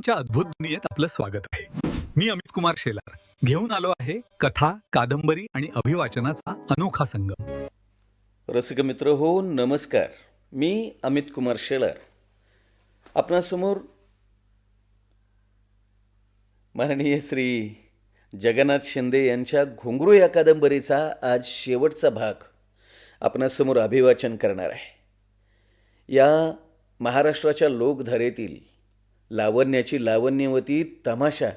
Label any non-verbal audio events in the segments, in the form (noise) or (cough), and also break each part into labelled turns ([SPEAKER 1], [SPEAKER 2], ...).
[SPEAKER 1] कथांच्या अद्भुत दुनियेत आपलं स्वागत आहे. मी अमित कुमार शेलार. घेऊन आलो आहे कथा कादंबरी आणि अभिवाचनाचा अनोखा संगम.
[SPEAKER 2] रसिक मित्र हो नमस्कार. मी अमित कुमार शेलार. आपणासमोर माननीय श्री जगन्नाथ शिंदे यांच्या घोंगरू या कादंबरीचा आज शेवटचा भाग आपणासमोर अभिवाचन करणार आहे. या महाराष्ट्राच्या लोकधारेतील लावण्याची लावण्यवती तमाशा.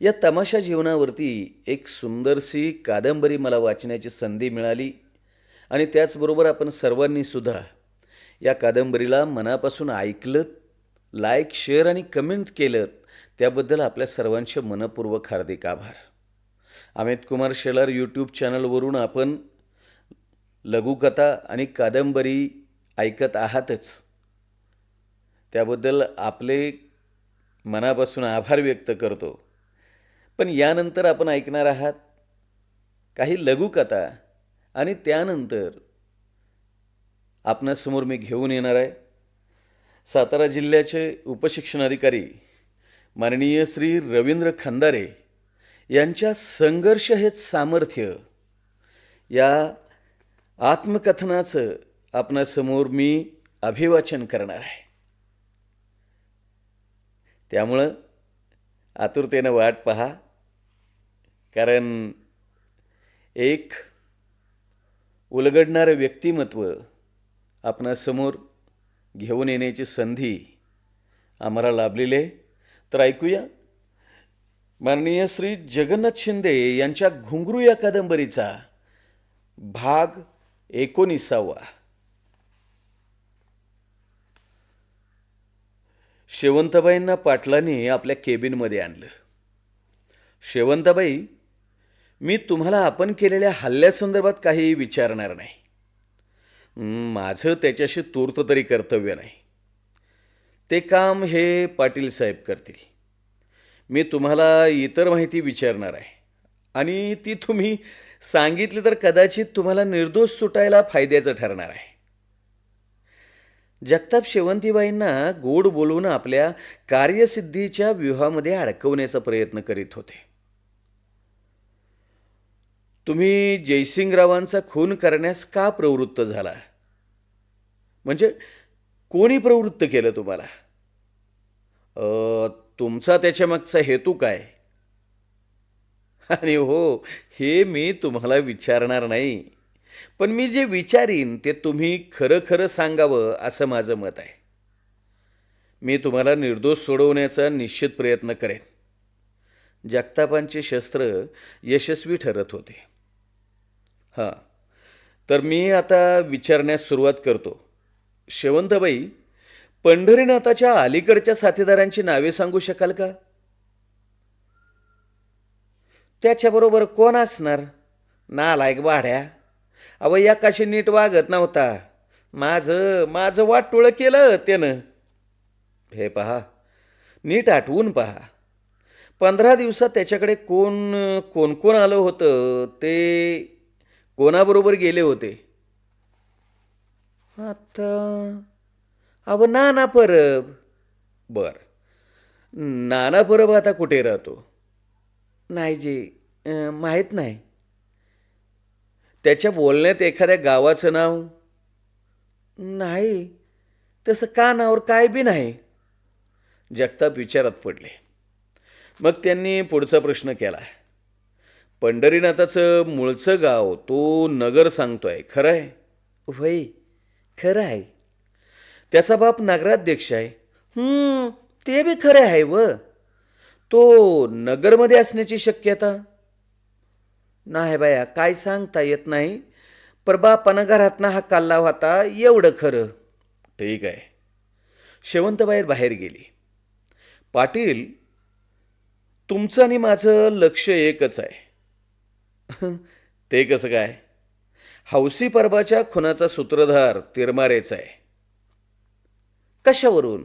[SPEAKER 2] या तमाशा जीवनावरती एक सुंदरशी कादंबरी मला वाचण्याची संधी मिळाली आणि त्याचबरोबर आपण सर्वांनीसुद्धा या कादंबरीला मनापासून ऐकलं लाईक शेअर आणि कमेंट केलं त्याबद्दल आपल्या सर्वांचे मनपूर्वक हार्दिक आभार. अमित कुमार शेलार यूट्यूब चॅनलवरून आपण लघुकथा आणि कादंबरी ऐकत आहातच. त्याबद्दल आपले मनापासून आभार व्यक्त करतो. पण यानंतर आपण ऐकणार आहात काही लघुकथा आणि त्यानंतर आपणासमोर मी घेऊन येणार आहे. सातारा जिल्ह्याचे उपशिक्षणाधिकारी माननीय श्री रवींद्र खंदारे यांच्या संघर्ष हे सामर्थ्य या आत्मकथनाचं आपणासमोर मी अभिवाचन करणार आहे. त्यामुळं आतुरतेनं वाट पहा. कारण एक उलगडणारं व्यक्तिमत्व आपणासमोर घेऊन येण्याची संधी आम्हाला लाभलेली आहे. तर ऐकूया. माननीय श्री जगन्नाथ शिंदे यांच्या घुंगरू या कादंबरीचा भाग एकोणीसावा. शेवंतबाईंना पाटलांनी आपल्या केबिनमध्ये आणलं. शेवंतबाई मी तुम्हाला आपण केलेल्या हल्ल्यासंदर्भात काही विचारणार नाही. माझं त्याच्याशी तूर्त तरी कर्तव्य नाही. ते काम हे पाटील साहेब करतील. मी तुम्हाला इतर माहिती विचारणार आहे. आणि ती तुम्ही सांगितली तर कदाचित तुम्हाला निर्दोष सुटायला फायद्याचं ठरणार आहे. जगताप शेवंतीबाईंना गोड बोलून आपल्या कार्यसिद्धीच्या व्यूहामध्ये अडकवण्याचा प्रयत्न करीत होते. तुम्ही जयसिंगरावांचा खून करण्यास का प्रवृत्त झाला? म्हणजे कोणी प्रवृत्त केलं तुम्हाला? तुमचा त्याच्यामागचा हेतू काय? आणि हो हे मी तुम्हाला विचारणार नाही. पण मी जे विचारीन ते तुम्ही खरं खरं सांगावं असं माझं मत आहे. मी तुम्हाला निर्दोष सोडवण्याचा निश्चित प्रयत्न करेन. जगतापांचे शस्त्र यशस्वी ठरत होते. हां तर मी आता विचारण्यास सुरुवात करतो. शेवंतबाई पंढरीनाथाच्या अलीकडच्या साथीदारांची नावे सांगू शकाल का? त्याच्याबरोबर कोण असणार? नालायक वाढ्या अव काशी नीट वागत नव्हता. माझं माझं वाटोळं केलं त्यानं. हे पहा नीट आठवून पहा. पंधरा दिवसात त्याच्याकडे कोण कोण कोण आलं होतं? ते कोणाबरोबर गेले होते? आता अव नाना परब. बर. नाना परब आता कुठे राहतो? नाही जी माहीत नाही. त्याच्या बोलण्यात एखाद्या गावाचं नाव? नाही. तसं कानावर काय बी नाही? जगताप विचारात पडले. मग त्यांनी पुढचा प्रश्न केला. पंढरीनाथाचं मूळचं गाव तो नगर सांगतोय खरं आहे वय खरं आहे त्याचा बाप नगराध्यक्ष आहे. ते बी खरं आहे व. तो नगरमध्ये असण्याची शक्यता? नाही बाया काय सांगता येत नाही. पर बापानं घरातनं हा काल्ला होता एवढं खरं. ठीक आहे. शेवंतबाहेर बाहेर गेली. पाटील तुमचं आणि माझं लक्ष एकच आहे. ते कसं काय? हौसी परबाच्या खुनाचा सूत्रधार तिरमारेचा आहे. कशावरून?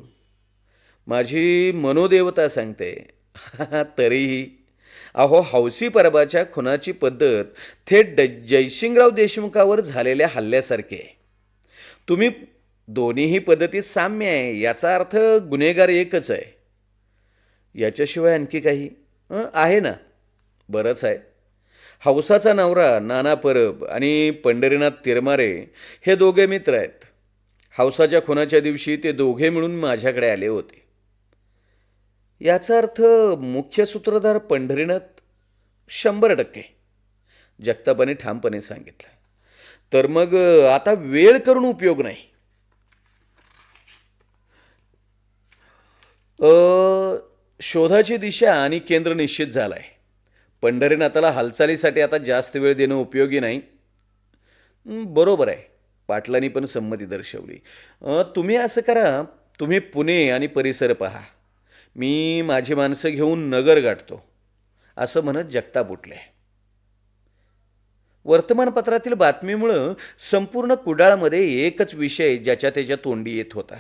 [SPEAKER 2] माझी मनोदेवता सांगते. (laughs) तरीही अहो हौसी परबाच्या खुनाची पद्धत थेट ड जयसिंगराव देशमुखावर झालेल्या हल्ल्यासारखी. आहे तुम्ही दोन्हीही पद्धतीत साम्य आहे याचा अर्थ गुन्हेगार एकच आहे. याच्याशिवाय आणखी काही? आहे ना. बरंच आहे. हौसाचा नवरा नाना परब आणि पंढरीनाथ तिरमारे हे दोघे मित्र आहेत. हौसाच्या खुनाच्या दिवशी ते दोघे मिळून माझ्याकडे आले होते. याचा अर्थ मुख्य सूत्रधार पंढरीनाथ शंभर टक्के. जगतापाने ठामपणे सांगितलं. तर मग आता वेळ करून उपयोग नाही. शोधाची दिशा आणि केंद्र निश्चित झालं आहे पंढरीनाथाला हालचालीसाठी आता जास्त वेळ देणं उपयोगी नाही. बरोबर आहे. पाटलांनी पण संमती दर्शवली. तुम्ही असं करा तुम्ही पुणे आणि परिसर पहा. मी माझी माणसं घेऊन नगर गाठतो असं म्हणत जगताप उठले. वर्तमानपत्रातील बातमीमुळं संपूर्ण कुडाळमध्ये एकच विषय ज्याच्या त्याच्या तोंडी येत होता.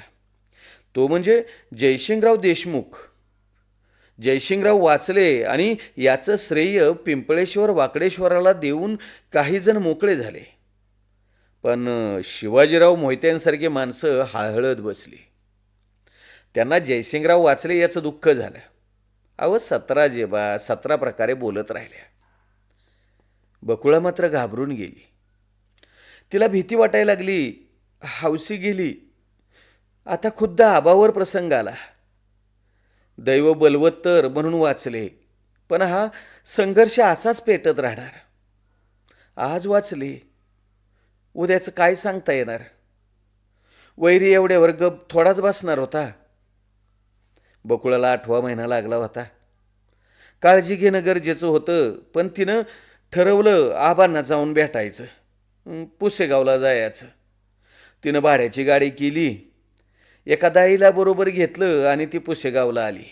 [SPEAKER 2] तो म्हणजे जयसिंगराव देशमुख. जयसिंगराव वाचले आणि याचं श्रेय पिंपळेश्वर वाकडेश्वराला देऊन काही जण मोकळे झाले. पण शिवाजीराव मोहित्यांसारखी माणसं हळहळत बसली. त्यांना जयसिंगराव वाचले याचं दुःख झालं. अहो सतरा जेबा सतरा प्रकारे बोलत राहिल्या. बकुळा मात्र घाबरून गेली. तिला भीती वाटायला लागली. हौसी गेली. आता खुद्द आबावर प्रसंग आला. दैव बलवत्तर म्हणून वाचले. पण हा संघर्ष असाच पेटत राहणार. आज वाचले. उद्याचं काय सांगता येणार? वैरी एवढ्यावर गप थोडाच बसणार होता. बकुळाला आठवा महिना लागला होता. काळजी घेणं गरजेचं होतं पण तिनं ठरवलं आबांना जाऊन भेटायचं. पुसेगावला जायचं. तिनं भाड्याची गाडी केली. एका दाईला बरोबर घेतलं आणि ती पुसेगावला आली.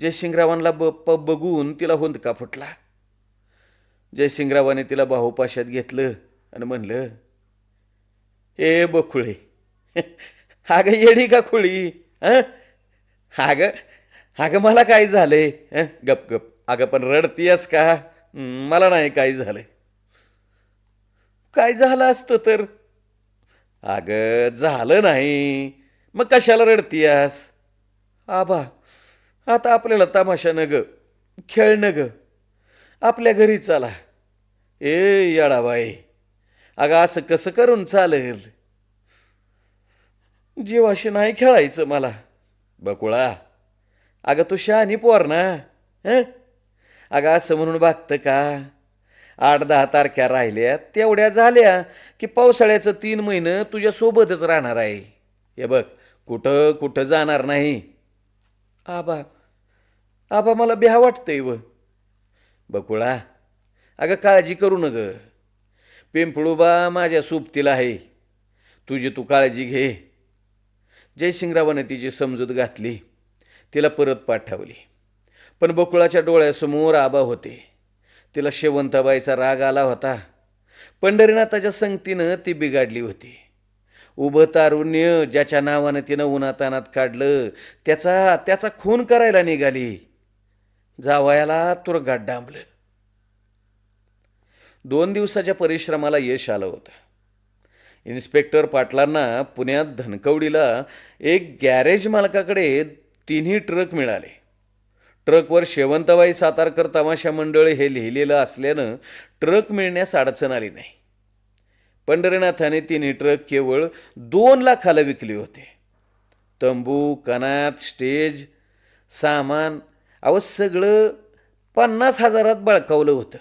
[SPEAKER 2] जयसिंगरावांना ब प बघून तिला हुंदका फुटला. जयसिंगरावाने तिला बाहुपाशात घेतलं आणि म्हणलं ए बकुळे (laughs) अगं येडी का खुळी हां अगं अगं मला काय झालं आहे गप गप. अगं पण रडतीयस का? मला नाही काय झालं काय झालं असतं तर? अगं झालं नाही. मग कशाला रडतीयास? आबा आता आपल्याला तमाशा न ग खेळणं ग आपल्या घरी चला. ए याडाबाई अगं असं कसं करून चालेल? जीवाशी नाही खेळायचं मला. बकुळा. अगं तू शहाणी पोर ना हं? अगं असं म्हणून बघतं का? आठ दहा तारख्या राहिल्या तेवढ्या झाल्या की पावसाळ्याचं तीन महिनं तुझ्यासोबतच राहणार आहे. हे बघ कुठं कुठं जाणार नाही. आबा आबा मला भ्या वाटतंय व. बकुळा अगं काळजी करू न ग पिंपळूबा माझ्या सोबतीला आहे. तुझी तू काळजी घे. जयसिंगरावाने तिची समजूत घातली तिला परत पाठवली पण बकुळाच्या डोळ्यासमोर आबा होते. तिला शेवंताबाईचा राग आला होता. पंढरीनाथाच्या संगतीनं ती बिघाडली होती. उभं तारुण्य ज्याच्या नावानं तिनं उन्हातानात काढलं त्याचा त्याचा खून करायला निघाली. जावयाला तुरगाट डांबलं. दोन दिवसाच्या परिश्रमाला यश आलं होतं. इन्स्पेक्टर पाटलांना पुण्यात धनकवडीला एक गॅरेज मालकाकडे तिन्ही ट्रक मिळाले. ट्रकवर शेवंतबाई सातारकर तमाशा मंडळ हे लिहिलेलं असल्यानं ट्रक मिळण्यास अडचण आली नाही. पंढरीनाथाने तिन्ही ट्रक केवळ दोन लाखाला विकले होते. तंबू कनात स्टेज सामान अव सगळं पन्नास हजारात बळकावलं होतं.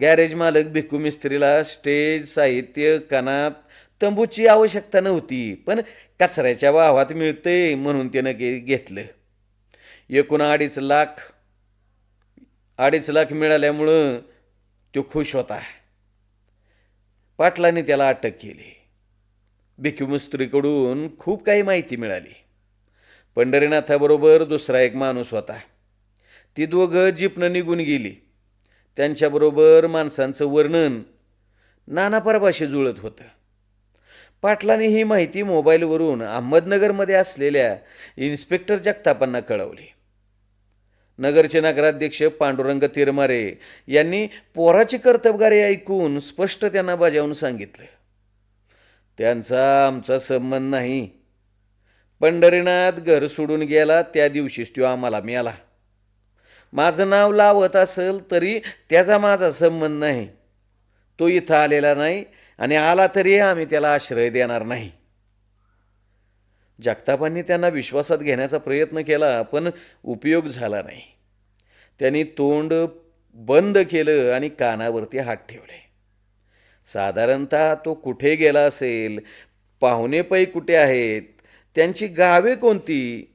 [SPEAKER 2] गॅरेज मालक भिकू मिस्त्रीला स्टेज साहित्य कनात तंबूची आवश्यकता नव्हती पण कचऱ्याच्या वावात मिळते म्हणून त्यानं के घेतलं. एकूण अडीच लाख अडीच लाख मिळाल्यामुळं तो खुश होता. पाटलाने त्याला अटक केली. भिकू मिस्त्रीकडून खूप काही माहिती मिळाली. पंढरीनाथाबरोबर दुसरा एक माणूस होता. ती दोघं जीपनं निघून गेली. त्यांच्याबरोबर माणसांचं वर्णन नाना जुळत होतं. पाटलाने ही माहिती मोबाईलवरून अहमदनगरमध्ये असलेल्या इन्स्पेक्टर जगतापांना कळवली. नगरचे नगराध्यक्ष पांडुरंग तिरमारे यांनी पोराची कर्तबगारी ऐकून स्पष्ट त्यांना बजावून सांगितलं. त्यांचा आमचा संबंध नाही. पंढरीनाथ घर सोडून गेला त्या दिवशीच तो आम्हाला मिळाला. माझं नाव लावत असेल तरी त्याचा माझा संबंध नाही. तो इथं आलेला नाही आणि आला तरी आम्ही त्याला आश्रय देणार नाही. जगतापांनी त्यांना विश्वासात घेण्याचा प्रयत्न केला पण उपयोग झाला नाही. त्यांनी तोंड बंद केलं आणि कानावरती हात ठेवले. साधारणतः तो कुठे गेला असेल पाहुणेपै कुठे आहेत त्यांची गावे कोणती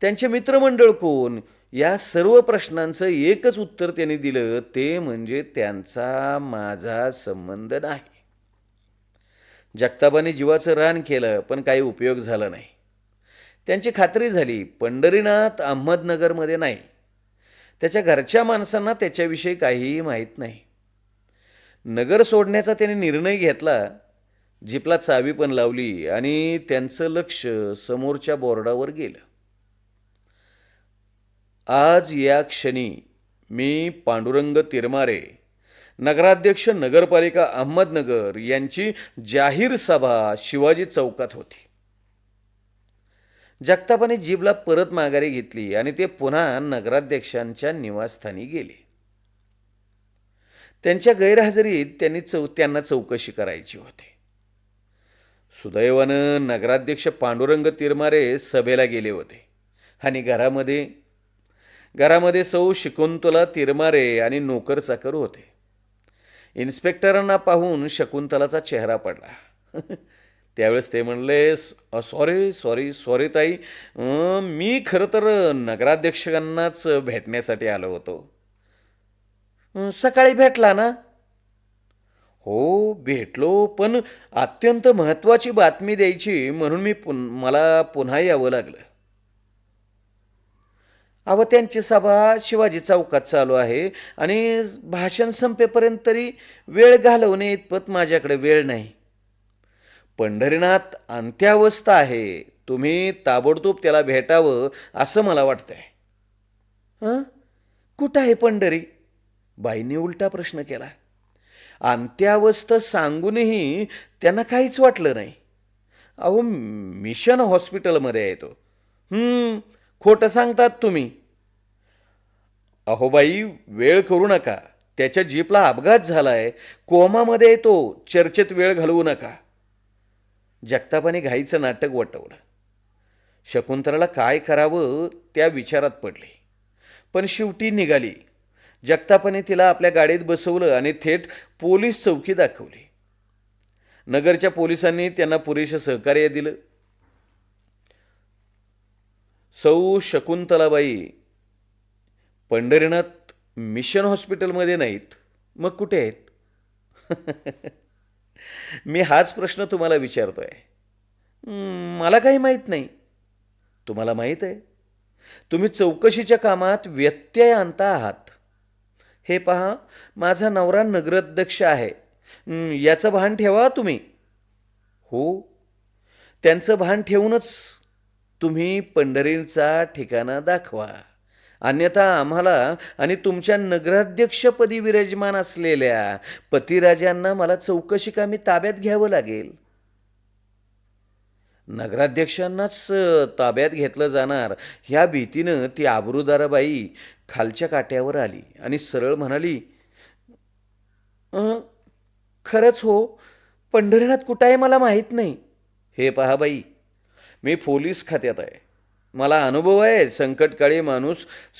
[SPEAKER 2] त्यांचे मित्रमंडळ कोण या सर्व प्रश्नांचं एकच उत्तर त्यांनी दिलं ते म्हणजे त्यांचा माझा संबंध नाही. जगताबाने जीवाचं रान केलं पण काही उपयोग झाला नाही. त्यांची खात्री झाली पंढरीनाथ अहमदनगरमध्ये नाही. त्याच्या घरच्या माणसांना त्याच्याविषयी काहीही माहीत नाही. नगर सोडण्याचा त्याने निर्णय घेतला जिपला चावी पण लावली आणि त्यांचं लक्ष समोरच्या बोर्डावर गेलं. आज या क्षणी मी पांडुरंग तिरमारे नगराध्यक्ष नगरपालिका अहमदनगर यांची जाहीर सभा शिवाजी चौकात होती. जगतापाने जीबला परत माघारी घेतली आणि ते पुन्हा नगराध्यक्षांच्या निवासस्थानी गेले. त्यांच्या गैरहजेरीत त्यांनी चौ त्यांना चौकशी करायची होती. सुदैवानं नगराध्यक्ष पांडुरंग तिरमारे सभेला गेले होते आणि घरामध्ये घरामध्ये सौ शकुंतला तिरमारे आणि नोकर चाकर होते. इन्स्पेक्टरांना पाहून शकुंतलाचा चेहरा पडला. (laughs) त्यावेळेस ते म्हणले सॉरी सॉरी सॉरी ताई मी खरं तर नगराध्यक्षांनाच भेटण्यासाठी आलो होतो. सकाळी भेटला ना? हो भेटलो पण अत्यंत महत्त्वाची बातमी द्यायची म्हणून मी पुन मला पुन्हा यावं लागलं. अहो त्यांची सभा शिवाजी चौकात चालू आहे आणि भाषण संपेपर्यंत तरी वेळ घालवणे इतपत माझ्याकडे वेळ नाही. पंढरीनाथ अंत्यावस्था आहे. तुम्ही ताबडतोब त्याला भेटावं असं मला वाटतंय. हं? कुठं आहे पंढरी? बाईंनी उलटा प्रश्न केला. अंत्यावस्थ सांगूनही त्यांना काहीच वाटलं नाही. अहो मिशन हॉस्पिटलमध्ये आहे तो. खोटं सांगतात तुम्ही. अहो बाई वेळ करू नका. त्याच्या जीपला अपघात झालाय. कोमामध्ये तो चर्चेत वेळ घालवू नका. जगतापाने घाईचं नाटक वटवलं. शकुंतलाला काय करावं त्या विचारात पडले. पण शेवटी निघाली. जगतापाने तिला आपल्या गाडीत बसवलं आणि थेट पोलीस चौकी दाखवली. नगरच्या पोलिसांनी त्यांना पुरेसं सहकार्य दिलं. सौ शकुंतलाबाई पंढरीनाथ मिशन हॉस्पिटलमध्ये नाहीत. मग कुठे आहेत? (laughs) मी हाच प्रश्न तुम्हाला विचारतो आहे मला काही माहीत नाही. तुम्हाला माहीत आहे? तुम्ही चौकशीच्या कामात व्यत्यय आणता आहात. हे पहा माझा नवरा नगराध्यक्ष आहे. याचं भान ठेवा तुम्ही. हो. त्यांचं भान ठेवूनच तुम्ही पंढरीचा ठिकाणा दाखवा. अन्यथा आम्हाला आणि तुमच्या नगराध्यक्षपदी विराजमान असलेल्या पतिराजांना मला चौकशी कामी ताब्यात घ्यावं लागेल. नगराध्यक्षांनाच ताब्यात घेतलं जाणार ह्या भीतीनं ती आबरूदाराबाई खालच्या काट्यावर आली आणि सरळ म्हणाली खरंच हो पंढरीनाथ कुठं आहे मला माहीत नाही. हे पहा बाई मी पोलीस खात्यात आहे. मला अनुभव आहे संकटकाळी माणूस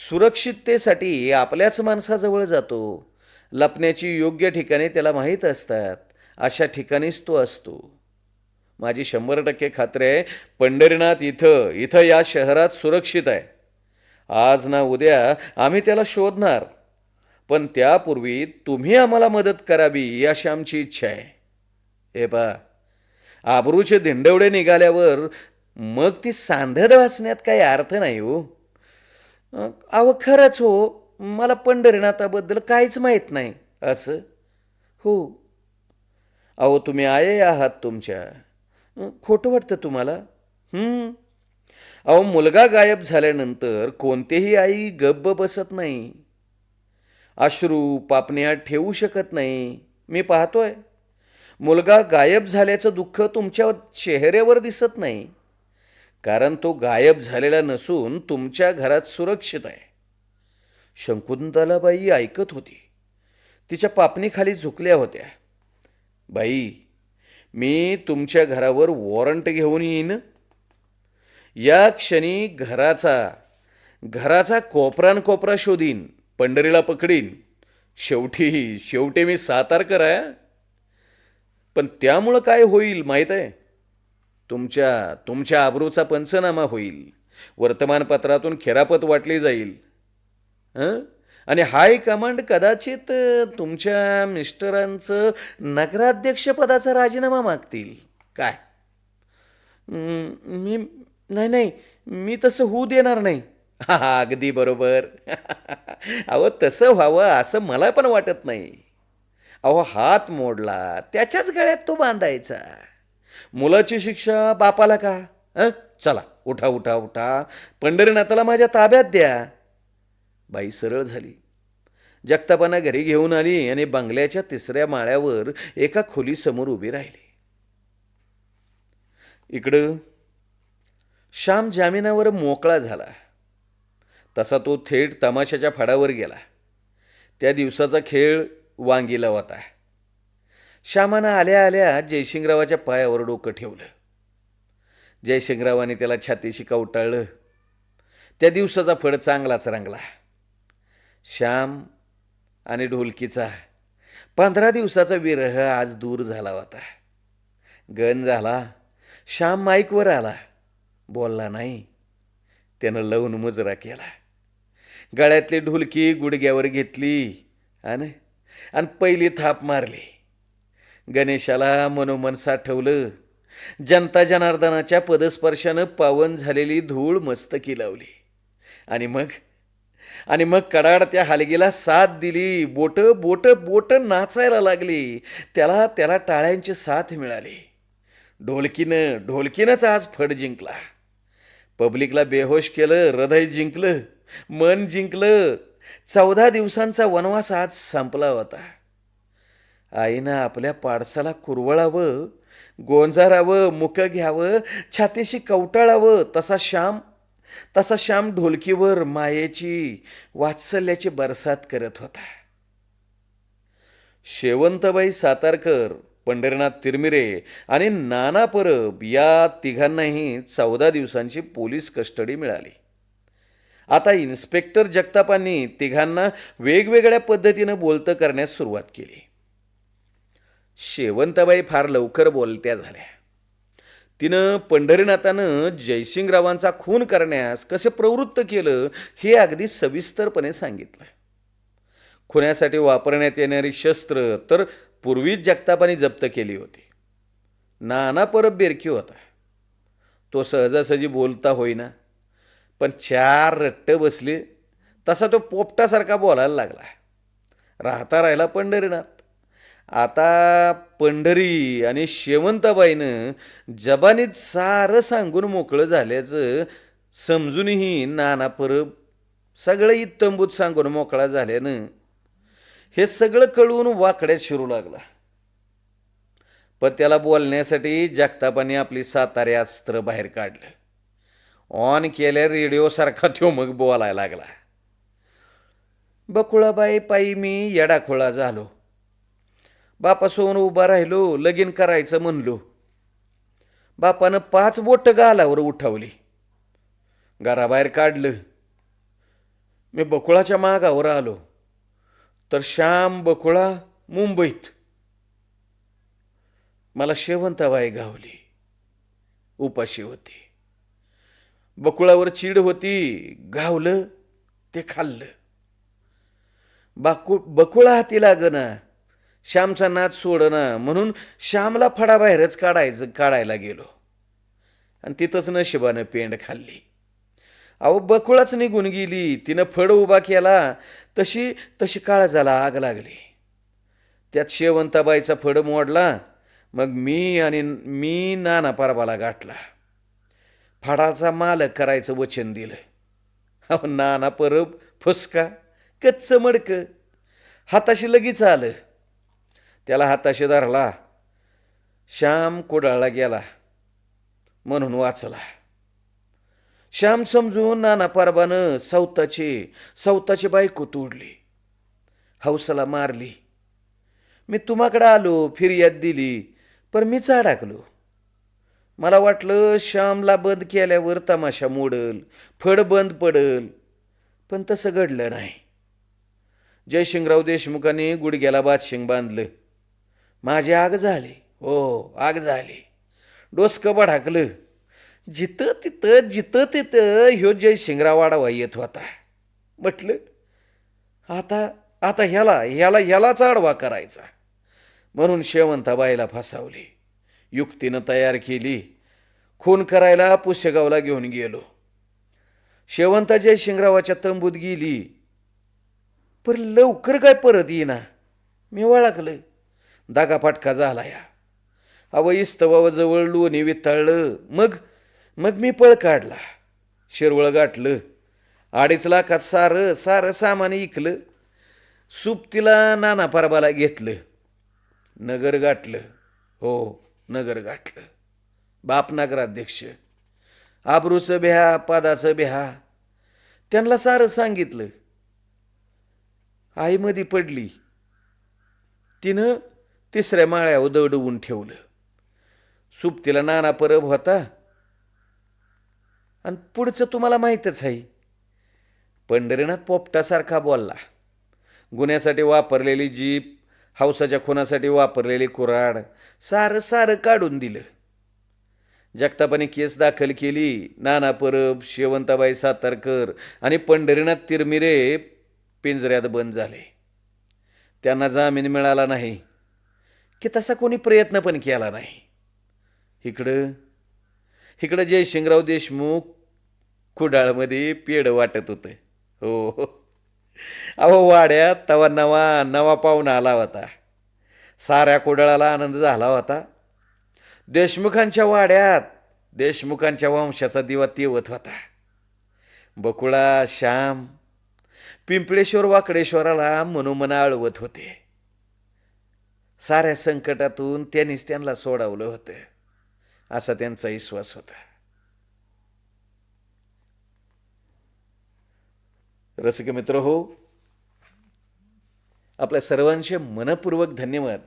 [SPEAKER 2] सुरक्षिततेसाठी आपल्याच माणसाजवळ जातो. लपण्याची योग्य ठिकाणे त्याला माहीत असतात. अशा ठिकाणीच तो असतो. माझी शंभर टक्के खात्री आहे पंढरीनाथ इथं इथं या शहरात सुरक्षित आहे. आज ना उद्या आम्ही त्याला शोधणार. पण त्यापूर्वी तुम्ही आम्हाला मदत करावी अशी आमची इच्छा आहे. हे पहा. आबरूचे धिंडवडे निघाल्यावर मग ती सांधद वाचण्यात काही अर्थ नाही हो. अहो खरंच हो मला पंढरीनाथाबद्दल काहीच माहीत नाही. असं? हो. अहो तुम्ही आये आहात तुमच्या. खोटं वाटतं तुम्हाला? अहो मुलगा गायब झाल्यानंतर कोणतेही आई गब्ब बसत नाही. अश्रू पापण्या ठेवू शकत नाही. मी पाहतोय. मुलगा गायब झाल्याचं दुःख तुमच्या चेहऱ्यावर दिसत नाही. कारण तो गायब झालेला नसून तुमच्या घरात सुरक्षित आहे. शंकुंतलाबाई ऐकत होती. तिच्या पापणीखाली झुकल्या होत्या. बाई मी तुमच्या घरावर वॉरंट घेऊन येईन. या क्षणी घराचा घराचा कोपरान कोपरा शोधीन पंढरीला पकडीन. शेवटी शेवटी मी सातारकर आहे. पण त्यामुळं काय होईल माहीत आहे? तुमच्या तुमच्या आबरूचा पंचनामा होईल. वर्तमानपत्रातून खेरापत वाटली जाईल. हं? आणि हाय कमांड कदाचित तुमच्या मिस्टरांचं नगराध्यक्षपदाचा राजीनामा मागतील. काय? मी नाही नाही मी तसं होऊ देणार नाही. हा हा, अगदी बरोबर. (laughs) अहो तसं व्हावं असं मला पण वाटत नाही. अहो हात मोडला त्याच्याच गळ्यात तो बांधायचा. मुलाची शिक्षा बापाला का? हं? चला उठा उठा उठा. पंढरीनाथाला माझ्या ताब्यात द्या. बाई सरळ झाली. जगतापांना घरी घेऊन आली आणि बंगल्याच्या तिसऱ्या माळ्यावर एका खोलीसमोर उभी राहिली. इकडं श्याम जामिनावर मोकळा झाला. तसा तो थेट तमाशाच्या फडावर गेला. त्या दिवसाचा खेळ वांगीला होता श्यामानं आल्या आल्या जयशिंगरावाच्या पायावर डोकं ठेवलं. जयशिंगरावाने त्याला छातीशी कवटाळलं त्या दिवसाचा फड चांगलाच रंगला. श्याम आणि ढोलकीचा पंधरा दिवसाचा विरह आज दूर झाला होता. गण झाला. श्याम माईकवर आला. बोलला नाही. त्यानं लवून मुजरा केला. गळ्यातली ढोलकी गुडघ्यावर घेतली आणि आणि पहिली थाप मारली. गणेशाला मनोमन साठवलं जनता जनार्दनाच्या पदस्पर्शानं पावन झालेली धूळ मस्तकी लावली. आणि मग? आणि मग कडाड त्या हलगीला साथ दिली. बोट बोट बोट नाचायला लागली. त्याला त्याला टाळ्यांची साथ मिळाली. ढोलकीनं ढोलकीनंच आज फड जिंकला. पब्लिकला बेहोश केलं हृदय जिंकलं मन जिंकलं. चौदा दिवसांचा वनवास आज संपला होता. आईनं आपल्या पाडसाला कुरवळावं गोंजारावं मुकं घ्यावं छातीशी कवटाळावं तसा श्याम तसा श्याम ढोलकीवर मायेची वात्सल्याची बरसात करत होता. शेवंतबाई सातारकर पंढरीनाथ तिरमिरे आणि नाना परब या तिघांनाही चौदा दिवसांची पोलीस कस्टडी मिळाली. आता इन्स्पेक्टर जगतापांनी तिघांना वेगवेगळ्या पद्धतीनं बोलतं करण्यास सुरुवात केली. शेवंताबाई फार लवकर बोलत्या झाल्या. तिनं पंढरीनाथानं जयसिंगरावांचा खून करण्यास कसे प्रवृत्त केलं हे अगदी सविस्तरपणे सांगितलं. खुन्यासाठी वापरण्यात येणारी शस्त्र तर पूर्वीच जगतापाने जप्त केली होती. नाना परब बेरकी होता. तो सहजासहजी बोलता होईना. पण चार रट्ट बसले तसा तो पोपटासारखा बोलायला लागला. राहता राहिला पंढरीनाथ. आता पंढरी आणि शेवंताबाईनं जबानीत सारं सांगून मोकळं झाल्याचं समजूनही नाना परब सगळं इत्तंबूत सांगून मोकळा झाल्यानं हे सगळं कळून वाकड्यात शिरू लागला. पण त्याला बोलण्यासाठी जगतापाने आपली सातारे अस्त्र बाहेर काढलं. ऑन केल्या रेडिओसारखा तो मग बोलायला लागला. बकुळाबाई पायी मी येडाखोळा झालो. बापासमोर उभा राहिलो लगीन करायचं म्हणलो. बापानं पाच बोट गालावर उठवली. घराबाहेर काढलं. मी बकुळाच्या मागावर आलो. तर श्याम बकुळा मुंबईत. मला शेवंताबाई गावली. उपाशी होती. बकुळावर चीड होती गावलं ते खाल्लं. बाकु बकुळा हाती लागना श्यामचा नाद सोडणं म्हणून श्यामला फडाबाहेरच काढायचं काढायला गेलो. आणि तिथंच नशिबानं पेंड खाल्ली. अहो बकुळाच निघून गेली. तिनं फड उभा केला. तशी तशी काळजाला आग लागली. त्यात शेवंताबाईचा फड मोडला. मग मी आणि मी नाना परबाला गाठला. फडाचा मालक करायचं वचन दिलं. अहो नाना परब फुसका कच्च मडकं. हाताशी लगेच आलं. त्याला हाताशी धरला. श्याम कुडाळला गेला. म्हणून वाचला. श्याम समजून नाना परबानं सौताचे सौताची बायको तोडली. हौसाला मारली. मी तुम्हाकडे आलो फिर्याद दिली पण मीच अडकलो मला वाटलं श्यामला बंद केल्यावर तमाशा मोडल फड बंद पडल पण तसं घडलं नाही. जयशिंगराव देशमुखांनी गुडघ्याला बादशिंग बांधलं. माझी आग झाली. हो आग झाली. डोसकं बढाकलं जिथं तिथं जिथं तिथं ह्यो जयशिंगराव शिंगरावाडा येत होता. म्हटलं आता आता ह्याला ह्याला ह्यालाच आडवा करायचा. म्हणून शेवंताबाईला फसावली. युक्तीनं तयार केली. खून करायला पुष्यगावला घेऊन गेलो. शेवंता जयशिंगरावाच्या तंबूत गेली. पर लवकर काय परत येईना? मी वळखलं. दागाफाटका झाला या अव इस्तवाजवळ लोणी वितळलं. मग मग मी पळ काढला. शिरवळ गाठलं. अडीच लाखात सारं सारं सामान इकलं. सुप्तीला नाना परबाला घेतलं. नगर गाठलं. हो नगर गाठलं. बाप नगराध्यक्ष. आबरूचं बिहा पादाचं बिहा. त्यांना सारं सांगितलं. आईमध्ये पडली. तिनं तिसऱ्या माळ्यावर दडवून ठेवलं. सुप्तीला नाना परब होता. आणि पुढचं तुम्हाला माहीतच आहे. पंढरीनाथ पोपटासारखा बोलला. गुन्ह्यासाठी वापरलेली जीप हौसाच्या खुनासाठी वापरलेली कुऱ्हाड सारं सारं काढून दिलं. जगतापाने केस दाखल केली. नाना परब शेवंताबाई सातारकर आणि पंढरीनाथ तिरमिरे पिंजऱ्यात बंद झाले. त्यांना जामीन मिळाला नाही. की तसा कोणी प्रयत्न पण केला नाही. इकडं इकडं जयशिंगराव देशमुख कुडाळमध्ये पेड वाटत होतं. हो हो. अहो वाड्यात तवा नवा नवा पाहुणा आला होता. साऱ्या कुडाळाला आनंद झाला होता. देशमुखांच्या वाड्यात देशमुखांच्या वंशाचा दिवा तेवत होता. बकुळा श्याम पिंपळेश्वर वाकडेश्वराला मनोमना आळवत होते. साऱ्या संकटातून त्यांनीच त्यांना सोडवलं होतं. असा त्यांचा विश्वास होता. रसिक मित्र हो आपल्या सर्वांचे मनपूर्वक धन्यवाद.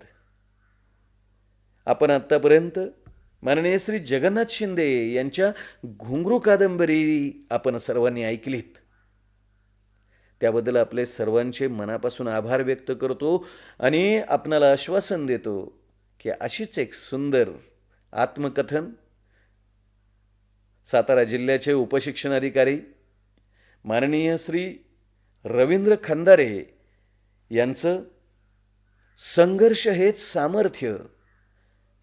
[SPEAKER 2] आपण आत्तापर्यंत माननीय श्री जगन्नाथ शिंदे यांच्या घुंगरू कादंबरी आपण सर्वांनी ऐकलीत. त्याबद्दल आपले सर्वांचे मनापासून आभार व्यक्त करतो आणि आपणाला आश्वासन देतो की अशीच एक सुंदर आत्मकथन सातारा जिल्ह्याचे उपशिक्षणाधिकारी माननीय श्री रवींद्र खंदारे यांचं संघर्ष हेच सामर्थ्य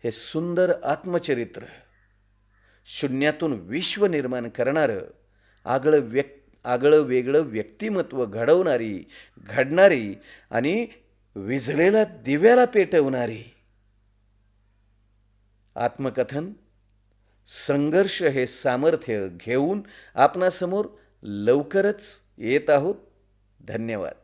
[SPEAKER 2] हे सुंदर आत्मचरित्र शून्यातून विश्व निर्माण करणारं आगळं व्यक्ती आगळं वेगळं व्यक्तिमत्व घडवणारी घडणारी आणि विझलेल्या दिव्याला पेटवणारी. आत्मकथन संघर्ष हे सामर्थ्य घेऊन आपणासमोर लवकरच येत आहोत. धन्यवाद.